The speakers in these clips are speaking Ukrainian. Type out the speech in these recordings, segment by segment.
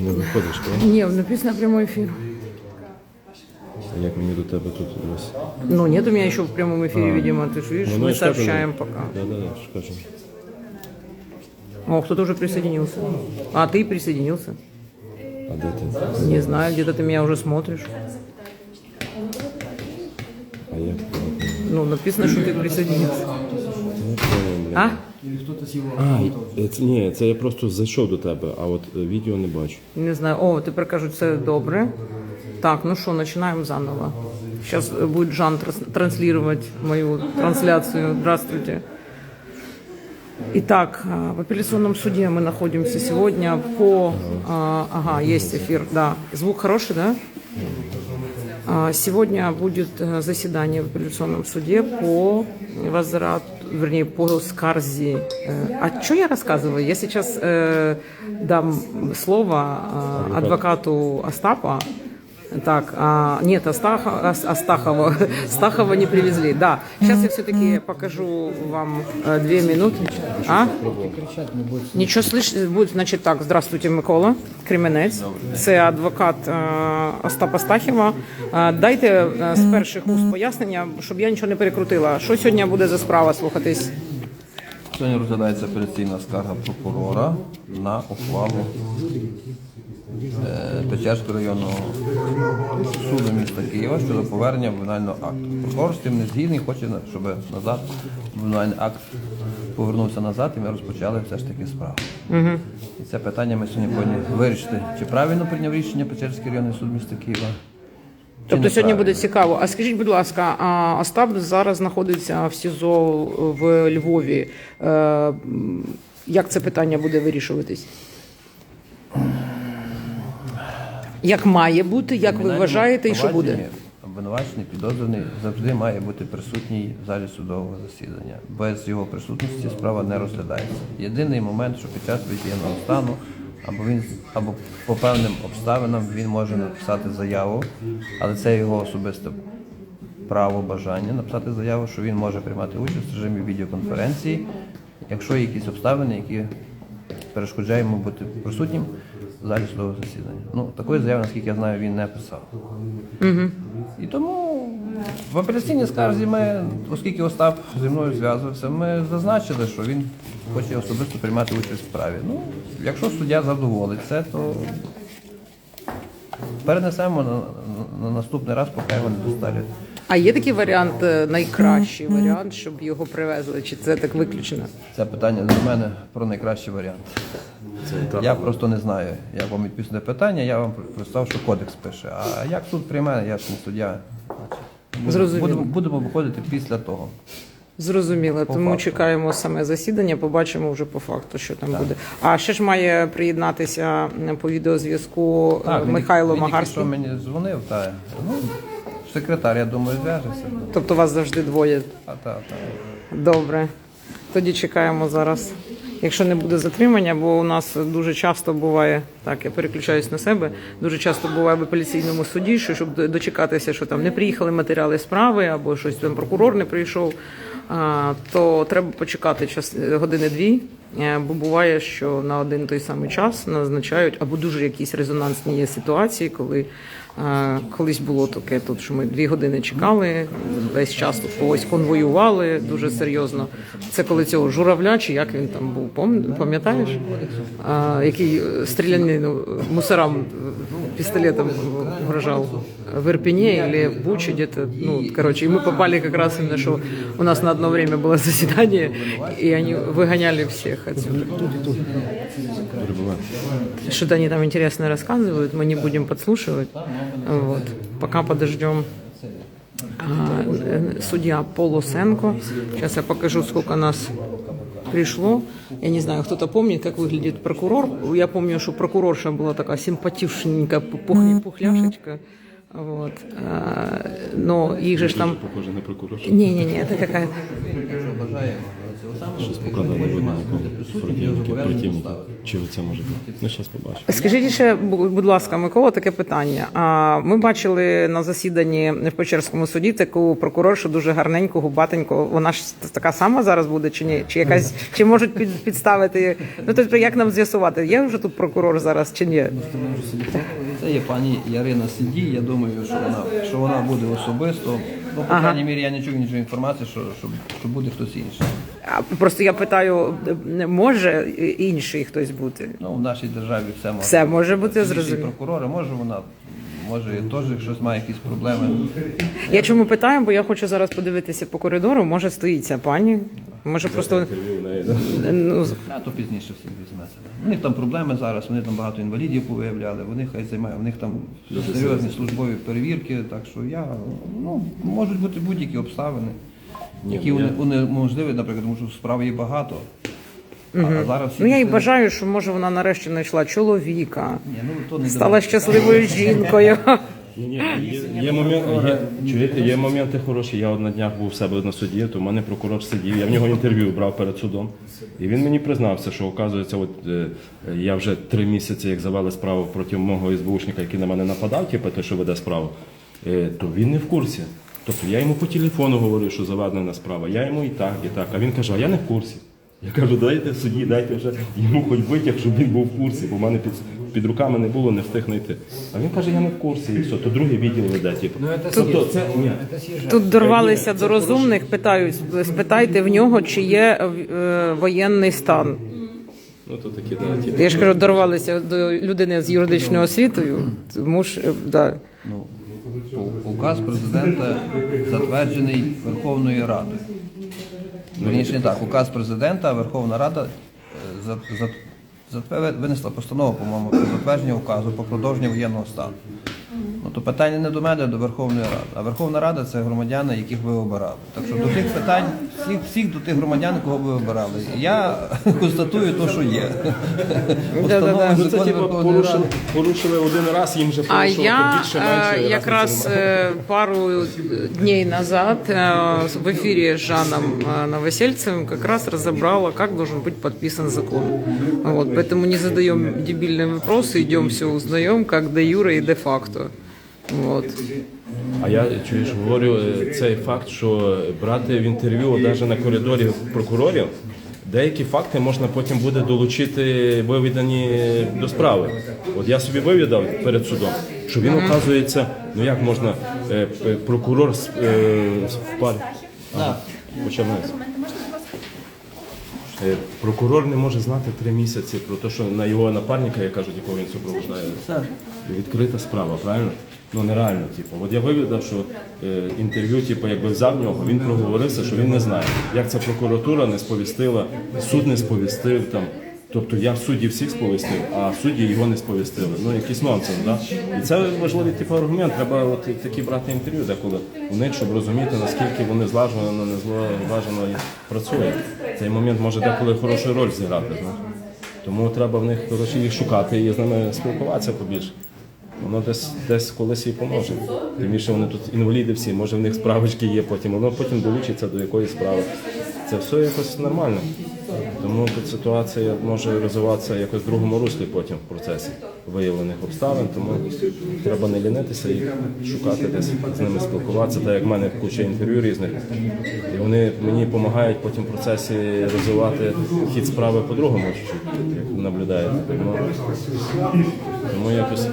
Не виходиш, так? Не, написано прямой эфир. А як мені до тебе тут ось? Ну, нет у меня еще в прямом эфире, видимо. Ты же видишь, Ну, мы я ж кажу, сообщаем пока. Да, да, да, ж кажу. О, кто-то уже присоединился. А, ты присоединился? А де ти? Не знаю, где-то ты меня уже смотришь. А як? Ну, написано, что ты присоединился. Не понял, блін. А? А, е, це, ні, це я просто зайшов до тебе, а от е, відео не бачу. Не знаю. О, тепер кажуть, це добре. Так, ну что, начинаем заново. Сейчас будет Жан трас- транслировать мою трансляцию. Здравствуйте. Итак, а, в апелляционном суде мы находимся сегодня по... а, Ага, есть эфир, да. Звук хороший, да? А, Сегодня будет э, заседание в апелляционном суде по возврату, вернее, по скарзе. Э, А что я рассказываю? Я сейчас э, дам слово э, адвокату Остапа. Так, а, нет, Астаха, Ас- Астахова, Стахова не привезли. Да, сейчас я все-таки покажу вам э, две минуты. А? Нічого слиш... буде, значить так, здравствуйте, Микола Кременець. Це адвокат е, Остапа Стахіва. Е, дайте е, з перших уст пояснення, щоб я нічого не перекрутила. Що сьогодні буде за справа слухатись? Сьогодні розглядається апеляційна скарга прокурора на ухвалу Печерського районного суду міста Києва щодо повернення обвинувального акту. Прокурор з тим не згідний, хоче, щоб назад обвинувальний акт повернувся назад, і ми розпочали все ж таки справу. І це питання ми сьогодні повинні вирішити, чи правильно прийняв рішення Печерський районний суд міста Києва. Тобто сьогодні буде цікаво. А скажіть, будь ласка, а Остап зараз знаходиться в СІЗО в Львові. Е, Як це питання буде вирішуватись? Як має бути, як ви вважаєте, і що буде? Обвинувачений підозрюваний завжди має бути присутній в залі судового засідання. Без його присутності справа не розглядається. Єдиний момент, що під час воєнного стану або він або по певним обставинам він може написати заяву, але це його особисте право бажання написати заяву, що він може приймати участь в режимі відеоконференції, якщо є якісь обставини, які перешкоджають йому бути присутнім в залі судового засідання. Ну, такої заяви, наскільки я знаю, він не писав. І тому в апеляційній скарзі ми, оскільки Остап зі мною зв'язувався, ми зазначили, що він хоче особисто приймати участь в справі. Ну, якщо суддя задоволить це, то перенесемо на, на, на наступний раз, поки його не доставлять. А є такий варіант, е, найкращий варіант, щоб його привезли? Чи це так виключено? Це питання для мене про найкращий варіант. Я просто не знаю, як вам відповісти на питання. Я вам представив, що кодекс пише. А як суд прийме, я ж не суддя. Зрозуміло. Будемо, будемо виходити після того. Зрозуміло, тому факту. чекаємо саме засідання, побачимо вже по факту, що там буде. А ще ж має приєднатися по відеозв'язку е, він- Михайло він тільки Магарський. що мені дзвонив, та ну, секретар, я думаю, зв'яжеться. Тобто вас завжди двоє. А та, та. Добре. Тоді чекаємо зараз. Якщо не буде затримання, бо у нас дуже часто буває, так я переключаюсь на себе. Дуже часто буває в апеляційному суді, що щоб дочекатися, що там не приїхали матеріали справи, або щось там прокурор не прийшов, то треба почекати час години-дві. Е, Бо буває, що на один той самий час назначають, або дуже якісь резонансні є ситуації, коли е, колись було таке, тут що ми дві години чекали, весь час тут когось конвоювали дуже серйозно. Це коли цього журавля, чи як він там був, пам- пам'ятаєш? Який е, стрілянину мусорам е, пістолетом угрожав в Ирпене или в Буче где-то. Ну, короче, и мы попали как раз именно, что у нас на одно время было заседание, и они выгоняли всех отсюда. Что-то они там интересно рассказывают, мы не будем подслушивать. Вот. Пока подождем а, э, судья Полосенко. Сейчас я покажу, сколько нас пришло. Я не знаю, кто-то помнит, как выглядит прокурор. Я помню, что прокурорша была такая симпатичненькая, пух- пухляшечка. Вот. Но их же там. Похоже на прокурор. Ні, ні, ні, видно. Противники, противники. Чи це може бути? Ну, зараз побачимо. Скажіть ще, будь ласка, Микола, таке питання. А ми бачили на засіданні в Печерському суді таку прокуроршу дуже гарненьку, губатеньку. Вона ж така сама зараз буде чи ні? Чи якась чи можуть під, підставити? Ну тобто, як нам з'ясувати? Є вже тут прокурор зараз чи ні? Це є пані Ярина Сиді. Я думаю, що вона що вона буде особисто. Ну, по крайній мірі, я не чую нічого інформації, що, що, що буде хтось інший. А просто я питаю, не може інший хтось бути? Ну, в нашій державі все може. Все може бути Більшість зрозуміло. прокурори, може вона, може теж щось має якісь проблеми. Я чому питаю, бо я хочу зараз подивитися по коридору. Може стоїть ця пані? Може просто ну, А то пізніше всіх візьметься. У них там проблеми зараз, вони там багато інвалідів повиявляли, вони хай займають, у них там серйозні службові перевірки, так що я, ну, можуть бути будь-які обставини, Ні, які я- уне- унеможливі, наприклад, тому що справ є багато. А, а зараз ну я і бажаю, що може вона нарешті знайшла чоловіка. Ні, ну, то не Стала давай. щасливою жінкою. Ні, ні, є, є, момент, є, чуєте, є моменти хороші. Я на днях був в себе на суді, то в мене прокурор сидів, я в нього інтерв'ю брав перед судом. І він мені признався, що оказується, от е, я вже три місяці, як завели справу проти мого СБУшника, який на мене нападав, типу, той, що веде справу, е, то він не в курсі. Тобто я йому по телефону говорив, що заведена справа. Я йому і так, і так. А він каже, а я не в курсі. Я кажу, дайте в суді, дайте вже йому хоч витяг, щоб він був в курсі, бо в мене під, під руками не було, не встиг знайти. А він каже, я не в курсі, і все, то другий відділ веде. Типу. тобто, це, ні. Тут дорвалися до розумних, питають, спитайте в нього, чи є е, воєнний стан. Ну, то такі, да, типу. Я ж кажу, дорвалися до людини з юридичною освітою, тому ж е, да. Ну, у- указ президента затверджений Верховною Радою. Вірніше не так, указ президента, Верховна Рада е, за, за, винесла постанову, по-моєму, про затвердження указу про продовження воєнного стану. Ну то питання не до мене, а до Верховної Ради. А Верховна Рада це громадяни, яких ви обирали. Так що до тих питань, всіх, всіх до тих громадян, кого ви обирали. Я констатую те, що є. Постанова Ну, це закону типу Верховної порушили, Ради. порушили один раз, їм вже А порушувати я більше, е, менше. якраз е, пару дней назад е, в эфире с Жаном э, Новосельцевым как раз разобрала, как должен быть подписан закон. Вот, поэтому не задаем дебильные вопросы, идем все узнаем, как де юре и де факто. Вот. А я чуєш, говорю е, цей факт, що брати в інтерв'ю навіть на коридорі прокурорів, деякі факти можна потім буде долучити вивідані до справи. От я собі вивідав перед судом, що він оказується, ну як можна, е, прокурор з, е, з- Ага. Е, Прокурор не може знати три місяці про те, що на його напарника, я кажу, якого він супроводжує, відкрита справа, правильно? Ну нереально, типу. От я вивідав, що е, інтерв'ю, типу, якби взяв нього, він проговорився, що він не знає, як ця прокуратура не сповістила, суд не сповістив там. Тобто я в суді всіх сповістив, а судді його не сповістили. Ну якийсь нонсенс, да? І це важливий типу аргумент. Треба от такі брати інтерв'ю, деколи у них, щоб розуміти, наскільки вони злажено, не злажено працюють. Цей момент може деколи хорошу роль зіграти. Знаєш? Тому треба в них коротше, їх шукати і з ними спілкуватися побільше. Воно десь десь колись і поможе. Тим більше вони тут інваліди всі, може в них справочки є потім, воно потім долучиться до якоїсь справи. Це все якось нормально. Тому тут ситуація може розвиватися якось в другому руслі потім в процесі виявлених обставин. Тому треба не лінитися і шукати десь з ними спілкуватися. Так як в мене куча інтерв'ю різних. І вони мені допомагають потім в процесі розвивати хід справи по-другому, як наблюдаєте. Тому, тому якось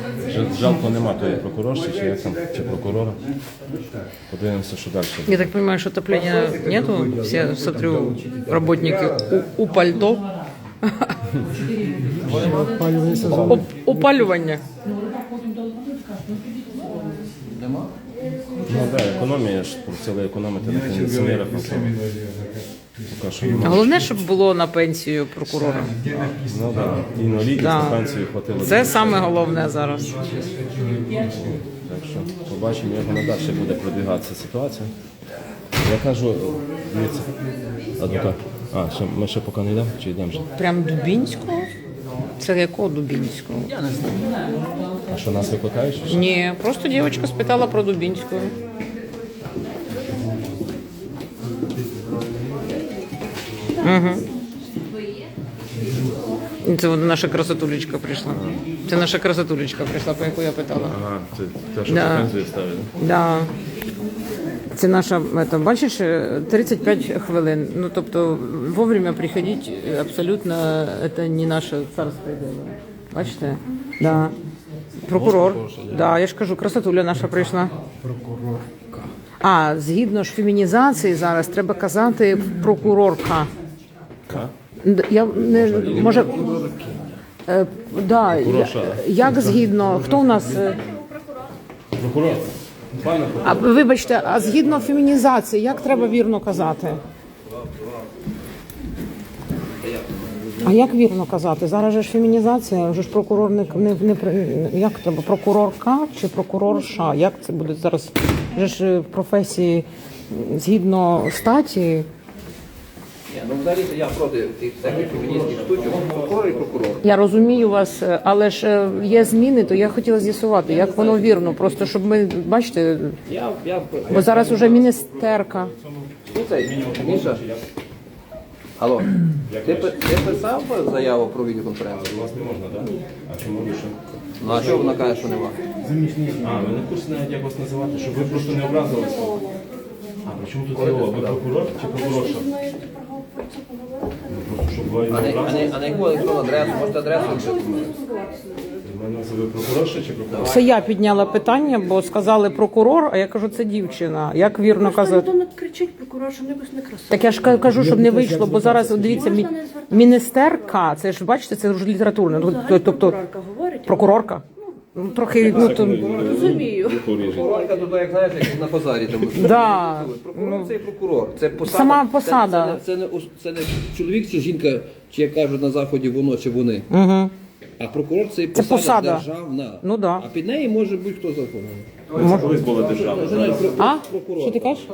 жалко нема тої прокурорші, чи як там, чи прокурора. Подивимося, що далі. Я так понимаю, что отопления нету. Все, смотрю, работники у, у пальто. Оп- Опалювання. Ну так, економія ж просили економити на кондиціонерах. на всьому. Поки що немає. Головне, щоб було на пенсію прокурора. Ну Да. на пенсію хватило. Це саме головне зараз. Так що побачимо, як вона далі буде продвигатися ситуація. Я кажу, дивіться, адвокат. А, ще, ми ще поки не йдемо чи йдемо вже? Прям Дубінського? Це якого Дубінського? А що нас викликаєш? Ні, просто дівчинка спитала про Дубінську. Угу. Це от наша красотулечка прийшла. Це наша красотулечка прийшла, по яку я питала. Ага, це те, що Да. претензії ставили. Да. Це наша, это, бачиш, е, 35 хвилин. Ну, тобто, вовремя приходити абсолютно, це не наше царське дело. Бачите? Да. Прокурор. Да, я ж кажу, красотуля наша прийшла. Прокурорка. А, згідно ж фемінізації зараз треба казати прокурорка. Я не може. Е, да, як згідно, хто у нас? е, Прокурор. А вибачте, а згідно фемінізації, як треба вірно казати? А як вірно казати? Зараз же ж фемінізація, вже ж прокурор не, не, не як треба прокурорка чи прокурорша? Як це буде зараз? Вже ж е, професії згідно статі. Ну взагалі я проти тих всяких феміністських штучок. Прокурор і прокурор. Я розумію вас, е, але ж е, є зміни, то я хотіла з'ясувати, як воно вірно. Просто щоб ми бачите, Я, я, бо зараз уже міністерка. Слухай, Міша. Алло, ти, пи- ти писав заяву про відеоконференцію? У вас не можна, так? А чому ви що? Ну а чого вона каже, що нема? А, ви не курсі навіть як вас називати, щоб ви просто не образилися. А при чому тут його? Ви прокурор чи прокурорша? Ну, А не, а не, а не яку електронну адресу? Можете адресу відкрити? Мене це прокурорша чи прокурор? Це я підняла питання, бо сказали прокурор, а я кажу, це дівчина. Як вірно казати? ніхто не кричить прокурор, що небось не красиво. Так я ж ка- кажу, щоб не вийшло, бо зараз от дивіться, мі- міністерка, це ж бачите, це вже літературне. Ну, Взагалі Тобто прокурорка говорить. прокурорка. Ну трохи ну то Розумію. Прокурорка тут, як знаєш, як на базарі. Там. да. Прокурор це і прокурор. Це посада. Сама Це- посада. Це, не- це, не, це не чоловік чи жінка, чи як кажуть на заході воно чи вони. Угу. А прокурор це і посада, посада. державна. Ну да. А під неї може бути хто завгодно. Це колись була держава. зараз. А? Що ти кажеш?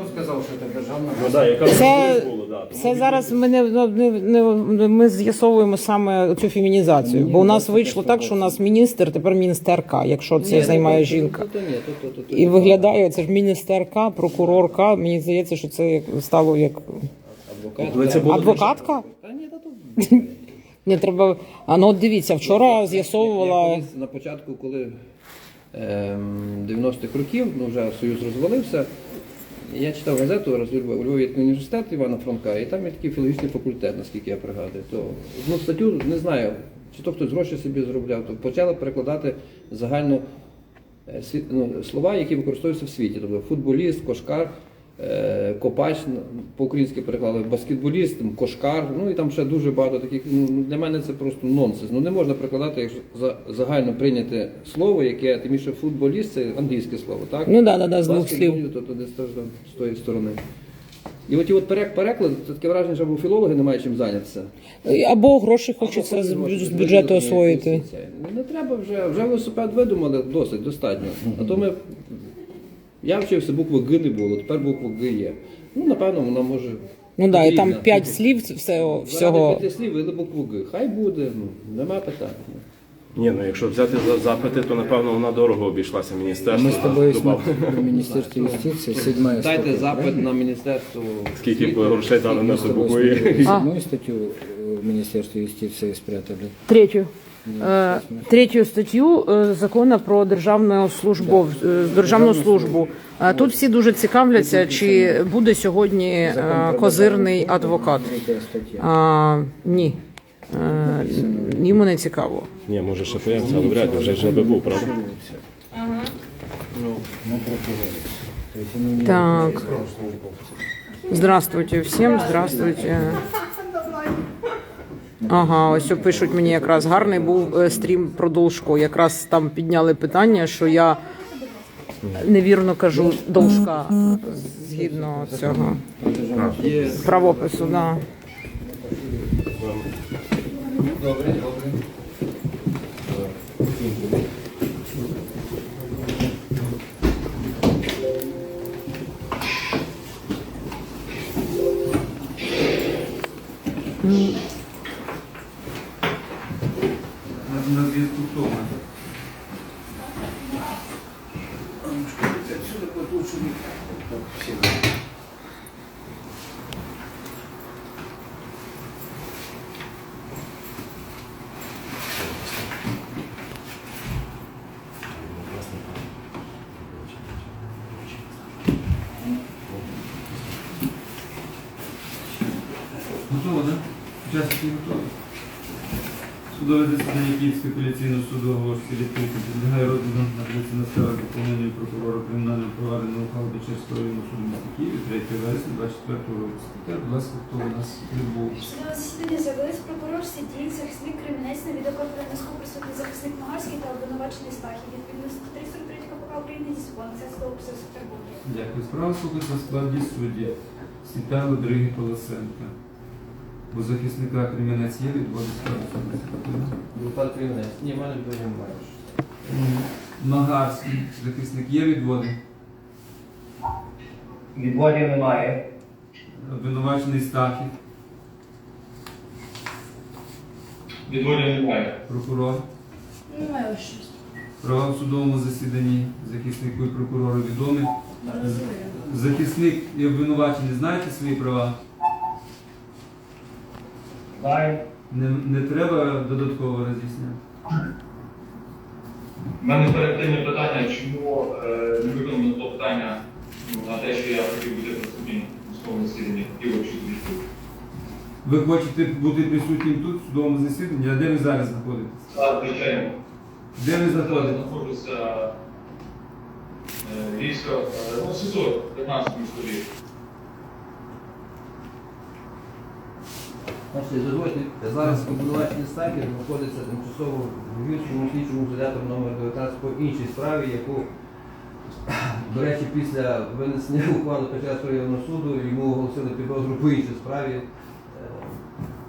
Ну так, яка Це, колись це зараз ми не, не, не ми з'ясовуємо саме цю фемінізацію, бо у нас вийшло так, що у нас міністр, тепер міністерка, якщо це займає жінка. То ні, то, то, то, то. І виглядає це ж міністерка, прокурорка. Мені здається, що це як стало як Але це було адвокатка. Та ні, та то. Не треба. А ну от дивіться, вчора Я з'ясовувала. колись на початку, коли ем, 90-х років, ну вже Союз розвалився, я читав газету раз у Львові є такий університет Івана Франка, і там є такий філологічний факультет, наскільки я пригадую. То одну статтю не знаю, чи то хтось гроші собі зробляв, то почали перекладати загально е, ну, слова, які використовуються в світі. Тобто футболіст, кошкар, копач, по-українськи переклали, баскетболіст, кошкар, ну і там ще дуже багато таких. Ну, для мене це просто нонсенс. Ну не можна перекладати якщо за загально прийняте слово, яке тим більше футболіст це англійське слово, так? Ну да, да, да, з двох слів. То, то десь теж з тої сторони. І от ті от перек- переклади, це таке враження, що або філологи немає чим зайнятися. Або гроші хочеться з, бю- з бюджету освоїти. Ну, Не треба вже, вже велосипед видумали досить, достатньо. А то ми. Я вчився, букви Г не було, тепер буква Г є. Ну, напевно, вона може. Ну да, і там потрібна. п'ять слів всього. Заради всього. п'яти слів вели букву Г. Хай буде, ну, нема питань. Ні, ну якщо взяти за запити, то напевно вона дорого обійшлася міністерству. Мы с тобой Добав- смотрим в Министерстве юстиции, седьмая Дайте статья. запит на міністерство. Скільки б грошей дали на Мы с ту тобой букву смотрели «І». седьмую статью э, в Министерстве юстиции спрятали. Третю. Е, Третю статтю е, закону про державну службу е, державну службу. Тут всі дуже цікавляться, чи буде сьогодні козирний адвокат. А, ні. Йому не цікаво. Ні, може ще появиться, але вряд ли, вже ж би був, правда? Так. Здравствуйте всім, здравствуйте. Ага, ось пишуть мені якраз гарний був е, стрім про Должко. Якраз там підняли питання, що я невірно кажу Должка згідно цього правопису. Да. на зв'язку хто у нас? Готово, так? Учасники готові? Судове засідання Київського апеляційного суду Оголошується відкритим. Підлягає розгляду на адреси справи доповнення прокурора кримінального провадження ухвали Печерського районного суду міста Києві 3 вересня 24 року. Секретар, будь ласка, хто у нас прибув? Судове засідання з'явились прокурор, судді, захисник кримінець на відеоконференцку присутній захисник Магарський та обвинувачений Стахів. Відповідно статті 343 КПК України зі спонсорського опису Дякую. Справа слухається на складі судді Світало Дриги Полосенка. У захисника кримінець є відводи справи судді? Кремінець. Ні, в мене дуже немає. Магарський, захисник є відводи? Відводів немає. Обвинувачений Стахів, Відводів немає. прокурор. Немає щось. Права в судовому засіданні захиснику і прокурору відомі. Захисник і обвинувачений знаєте свої права? Знаю. Не, не треба додатково роз'ясняти. У мене передативне питання, чому е, не виконано то питання ну, на те, що я хотів бути присутнім у своєму засіданні, би почути відповідь. Ви хочете бути присутнім тут, в судовому засіданні, а де ви зараз знаходитесь? Так, звичайно. Де ви Я знаходитесь? знаходжуся е, військо, е, ну, СІЗО, 15 столітті. Значить, дозвольте, зараз обвинувачений статі знаходиться тимчасово в Львівському слідчому ізолятору номер 19 по іншій справі, яку, до речі, після винесення ухвали Печерського районного суду йому оголосили підозру по іншій справі е,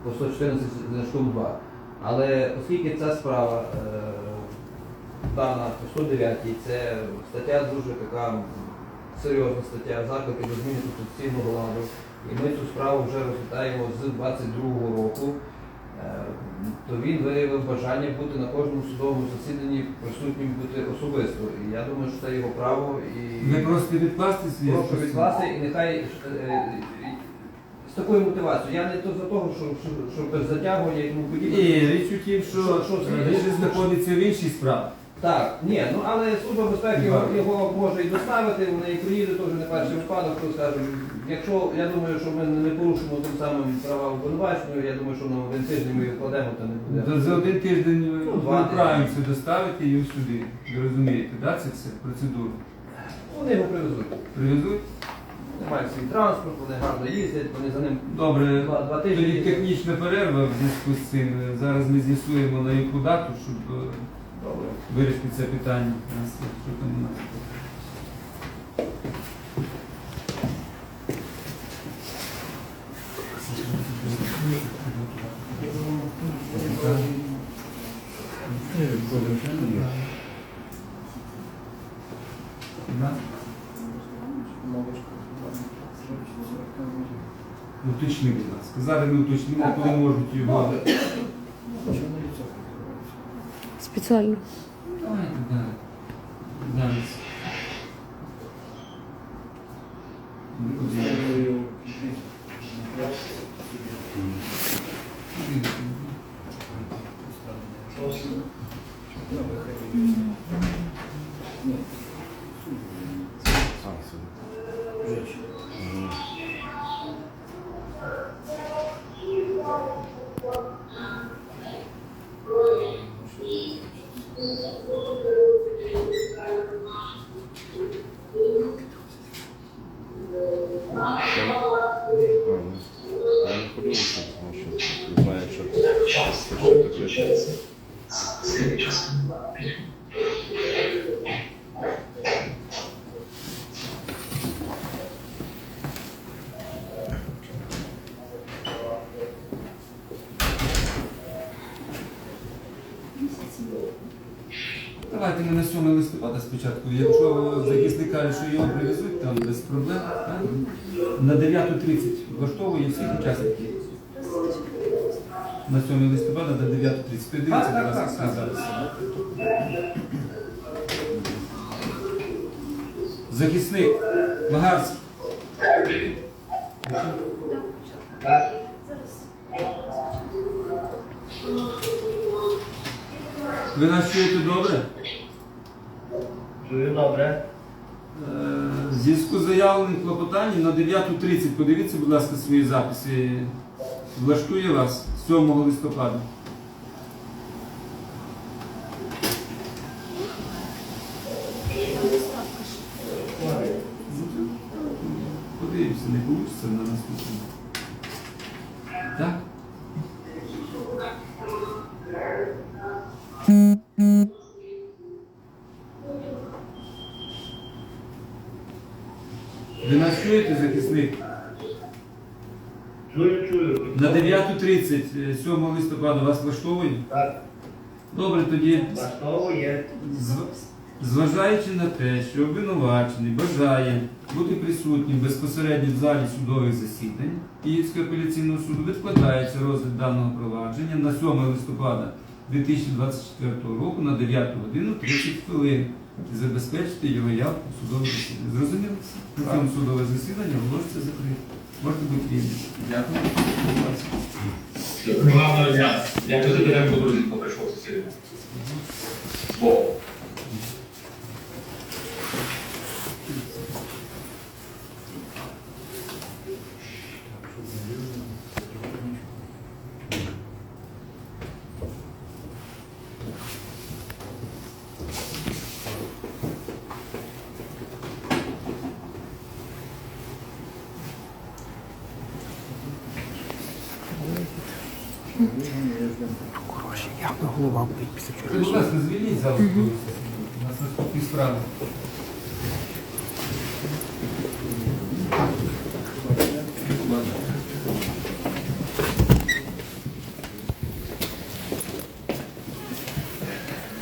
по 114 значком 2. Але оскільки ця справа е, дана по 109, це стаття дуже така серйозна стаття, заклики до зміни конституційного ладу. І ми цю справу вже розглядаємо з 22-го року. Е, То він виявив бажання бути на кожному судовому засіданні присутнім бути особисто. І я думаю, що це його право. І Ви просите відкласти свій прошу відкласти і нехай е, з такою мотивацією. Я не то за того, що, що, що без затягування і тому подібне. Ні, річ у тім, що, Що- що він же знаходиться в іншій справі. Так, ні, ну але служба безпеки його, його може і доставити, вони і приїдуть, теж не перший випадок, хто скаже. Якщо я думаю, що ми не порушимо тим самим права обвинувачення, я думаю, що на один тиждень ми їх вкладемо, то не буде. За- один тиждень Ну, два вправимося доставити її сюди. Ви розумієте, да, це все процедура? Вони його привезуть. Привезуть? Мають свій транспорт, вони гарно їздять, вони за ним Добре, два, два тоді тижні. технічна перерва в зв'язку з цим. Зараз ми з'ясуємо на яку дату, щоб е. Вирішити це питання. У нас, Що там у? Да? Уточни, будь ласка. Зараз ми уточнимо, коли можуть його. that's all На 9.30 влаштовує всіх учасників. на 7 листопада до 9.30. Подивіться, будь ласка, свої. Захисник Магарський. Ви нас чуєте добре? Чую добре. Е, Зв'язку з заявленим клопотанням на 9.30 подивіться, будь ласка, свої записи. Влаштує вас 7 листопада. Подивимося, не вийде на наступному. Так? Листопада вас влаштовує? Так, Добре, тоді, влаштовує. зважаючи на те, що обвинувачений бажає бути присутнім безпосередньо в залі судових засідань Київського апеляційного суду, відкладається розгляд даного провадження на 7 листопада 2024 року на 9 годину 30 хвилин і забезпечити його явку в судове засідання. Зрозуміло? На цьому судове засідання оголошується закрите. Можете бути вільні. Дякую. Гарного дня. Дякую за підтримку, друзі, хто прийшов засідання. Бо.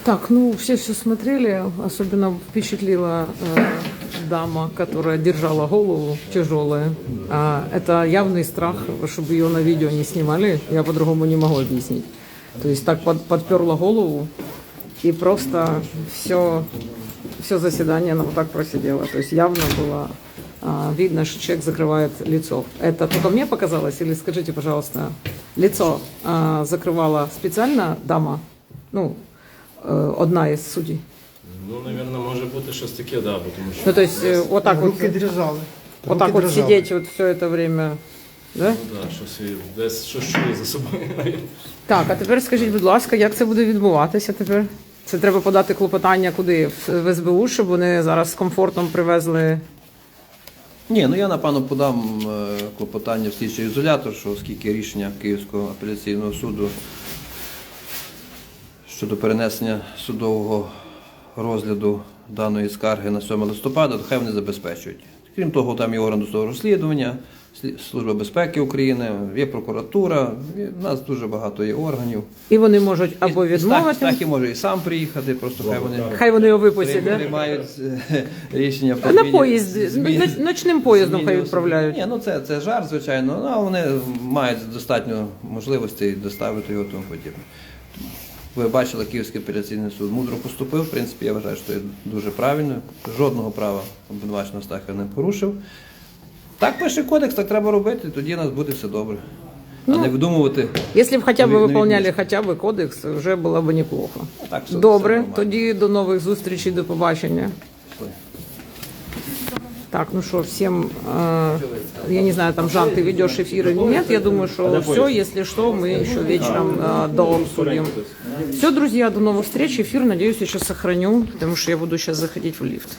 Так, ну все все смотрели, особенно впечатлила э, дама, которая держала голову тяжелая. А, это явный страх, чтобы ее на видео не снимали, я по-другому не могу объяснить. То есть так под, подперла голову и просто все, все заседание она вот так просидела. То есть явно было а, видно, что человек закрывает лицо. Это только мне показалось? Или скажите, пожалуйста, лицо а, закрывала специально дама? Ну, одна із суддів. Ну, напевно, може бути щось таке, да, бо тому що Ну, то есть, э, вот так вот, Руки дрожали. вот так вот сидеть вот все это время, да? ну, да, щось і десь щось чує за собою. Так, а тепер скажіть, будь ласка, як це буде відбуватися тепер? Це треба подати клопотання куди? В в СБУ, щоб вони зараз з комфортом привезли. Ні, ну я напевно подам е, клопотання в слідчий ізолятор, що оскільки рішення Київського апеляційного суду щодо перенесення судового розгляду даної скарги на 7 листопада, то хай вони забезпечують. Крім того, там є орган досудового розслідування, Служба безпеки України, є прокуратура, в нас дуже багато є органів. І вони можуть або і Стах- відмовити, Стахі може і сам приїхати, просто хай вони хай вони його випустять, да? приймають е, рішення про на поїзді, зміни- ночним поїздом зміни хай відправляють. Ні, ну це, це жарт, звичайно. Ну, а вони мають достатньо можливостей доставити його тому подібне. Ви бачили, Київський апеляційний суд мудро поступив. В принципі, я вважаю, що це дуже правильно. Жодного права обвинуваченого Стаха не порушив. Так пише кодекс, так треба робити, тоді у нас буде все добре. А Ну, не видумувати. Якщо б хоча б виконували хоча б кодекс, вже було б неплохо. Так, все Добре, все тоді до нових зустрічей, до побачення. Пішли. Так, ну что, всем, э, я не знаю, там, Жан, ты ведешь эфир или нет, я думаю, что все, если что, мы еще вечером э, дообсудим. Все, друзья, до новых встреч, эфир, надеюсь, я сейчас сохраню, потому что я буду сейчас заходить в лифт.